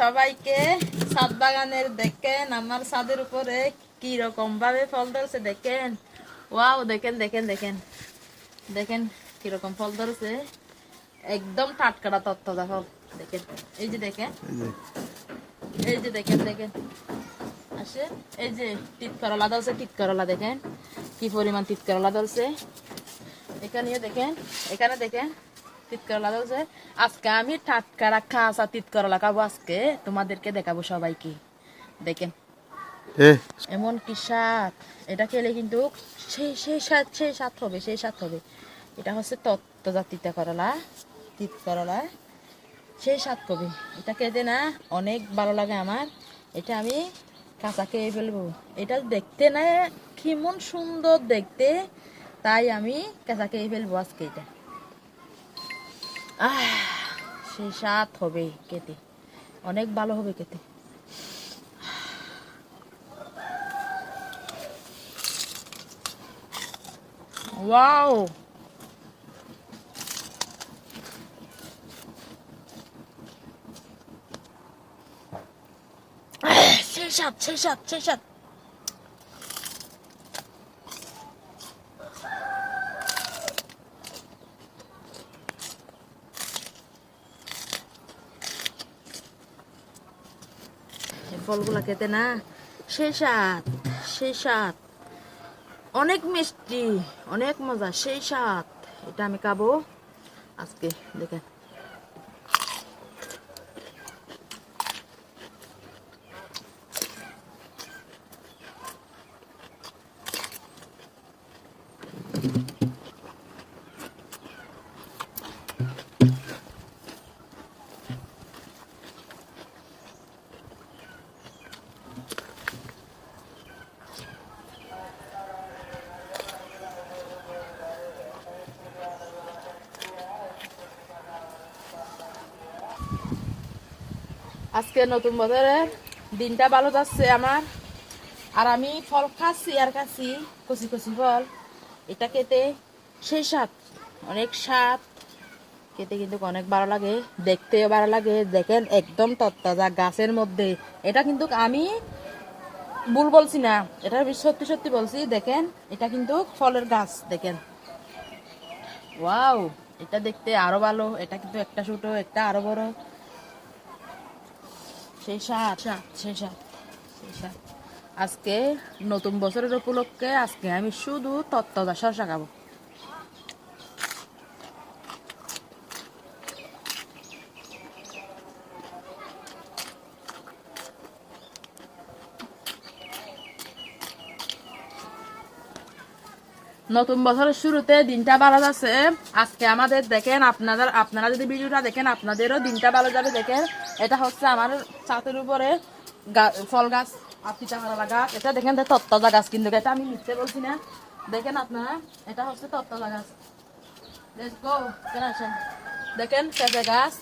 সবাইকে ছাদ বাগানের দেখেন আমার ছাদের উপরে কি রকম ভাবে ফল ধরছে দেখেন। ওয়াও দেখেন দেখেন দেখেন। দেখেন কীরকম ফল ধরছে। একদম টাটকাটা তত্ত্বদা ফল দেখেন এই যে দেখেন। এই যে। দেখেন দেখেন। আসে এই যে তিত করলা ধরছে তিত করলা দেখেন। কি পরিমাণ তিত করলা ধরছে। এখানেও দেখেন এখানে দেখেন। তিত করলা আজকে আমি টাটকা রাখা আসা তিত করলা খাব আজকে। তোমাদেরকে দেখাবো সবাইকে। দেখেন। এমন কি স্বাদ। এটা খেলে কিন্তু সেই সেই স্বাদ সেই স্বাদ হবে সেই স্বাদ হবে। এটা হচ্ছে তত্ত্ব জাতিতা করলা তিত করলা সেই স্বাদ কবি? এটা খেতে না অনেক ভালো লাগে আমার। এটা আমি কাঁচা খেয়ে ফেলব। এটা দেখতে না কেমন সুন্দর দেখতে। তাই আমি কাঁচা খেয়ে ফেলব আজকে এটা। আহ, সেই স্বাদ হবে খেতে। অনেক ভালো হবে খেতে। ওয়াও! সেই সাত সেই সাত সেই সাত ফলগুলা খেতে না? সেই স্বাদ সেই স্বাদ। অনেক মিষ্টি, অনেক মজা সেই স্বাদ। এটা আমি খাব। আজকে দেখেন। আজকে নতুন বছরের দিনটা ভালো যাচ্ছে আমার। আর আমি ফল খাচ্ছি আর খাচ্ছি, কচি কচি ফল। এটা খেতে সেই স্বাদ, অনেক স্বাদ। খেতে কিন্তু অনেক ভালো লাগে, দেখতেও ভালো লাগে। দেখেন একদম তত্তাজা গাছের মধ্যে। এটা কিন্তু আমি ভুল বলছি না, এটা আমি সত্যি সত্যি বলছি। দেখেন, এটা কিন্তু ফলের গাছ, দেখেন। ওয়াও, এটা দেখতে আরও ভালো, এটা কিন্তু একটা ছোট, একটা আরও বড়। সেই সাত সেই সাত সেই সাত। আজকে নতুন বছরের উপলক্ষে আজকে আমি শুধু তত্ত্বদা শশা খাব নতুন বছরের শুরুতে দিনটা ভালো যাচ্ছে। আজকে আমাদের দেখেন আপনাদের, আপনারা যদি ভিডিওটা দেখেন, আপনাদেরও দিনটা ভালো যাবে দেখেন। এটা হচ্ছে আমার ছাতের উপরে ফল গাছ আপিটা হারা গাছ। এটা দেখেন তত্তাজা গাছ কিন্তু। এটা আমি মিথ্যে বলছি না। দেখেন আপনারা, এটা হচ্ছে তত্তাজা গাছ? দেখেন পেঁপে গাছ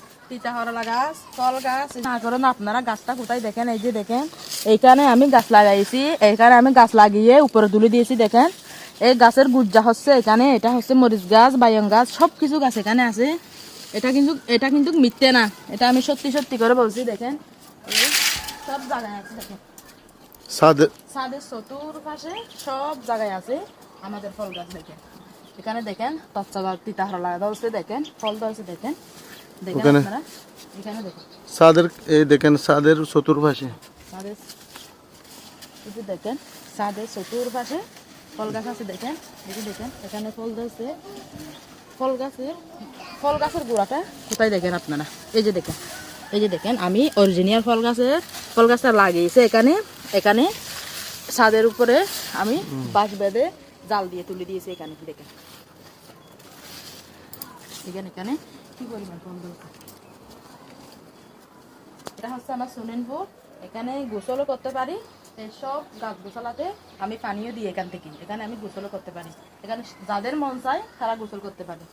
গাছ, ফল গাছ। না আপনারা গাছটা কোথায় দেখেন? এই যে দেখেন, এইখানে আমি গাছ লাগাইছি। এইখানে আমি গাছ লাগিয়ে উপরে তুলে দিয়েছি, দেখেন। এই গাছের গুজ্জা হচ্ছে এখানে। এটা হচ্ছে মরিচ গাছ বায়ং গাছ সব কিছু গাছ এখানে আছে। এটা কিন্তু এটা কিন্তু মিথ্যে না। এটা আমি সত্যি সত্যি করে বলছি দেখেন। সব জায়গায় আছে দেখেন। সাদে ছাদের চতুর্পাশে সব জায়গায় আছে আমাদের ফল গাছ দেখেন। এখানে দেখেন তৎসবার তিতা হরলা ধরছে দেখেন। ফল ধরছে দেখেন। দেখেন আপনারা? এখানে দেখেন। সাদের এই দেখেন সাদের চতুর্পাশে। ছাদের এই যে দেখেন ছাদের চতুর্পাশে ফল গাছ আছে দেখেন। এই দেখেন এখানে ফল ধরছে। ফল গাছের ফল গাছের গোড়াটা কোথায় দেখেন আপনারা? এই যে দেখেন এই যে দেখেন আমি অরিজিনিয়াল ফল গাছের ফল গাছটা লাগিয়েছি এখানে। এখানে ছাদের উপরে আমি বাঁশ বেঁধে জাল দিয়ে তুলে দিয়েছি এখানে দেখেন। এখানে এখানে কি পরিমাণ ফল এটা হচ্ছে আমার পুল এখানে গোসলও করতে পারি। সব গাছ গোসলাতে আমি পানিও দিই এখান থেকে। এখানে আমি গোসলও করতে পারি। এখানে যাদের মন চায় তারা গোসল করতে পারে।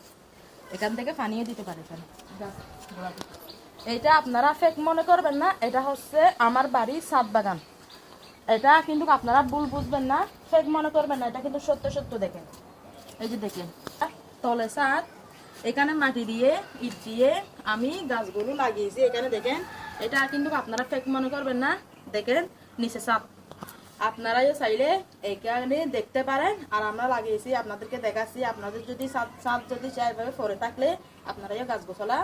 এখান থেকে পানিও দিতে পারে এখানে। গাছ গোড়াতে। এইটা আপনারা ফেক মনে করবেন না, এটা হচ্ছে আমার বাড়ির ছাদ বাগান। এটা কিন্তু আপনারা ভুল বুঝবেন না ফেক মনে করবেন না, এটা কিন্তু সত্য সত্য দেখেন। এই যে দেখেন, তলে ছাদ, এখানে মাটি দিয়ে, ইট দিয়ে আমি গাছগুলো লাগিয়েছি। এখানে দেখেন, এটা কিন্তু আপনারা ফেক মনে করবেন না, দেখেন, নিচে সাপ আপনারাও চাইলে এখানে দেখতে পারেন। আর আমরা লাগিয়েছি, আপনাদেরকে দেখাচ্ছি। আপনাদের যদি সাপ সাত যদি সেভাবে পরে থাকলে আপনারাও গাছ গোছলা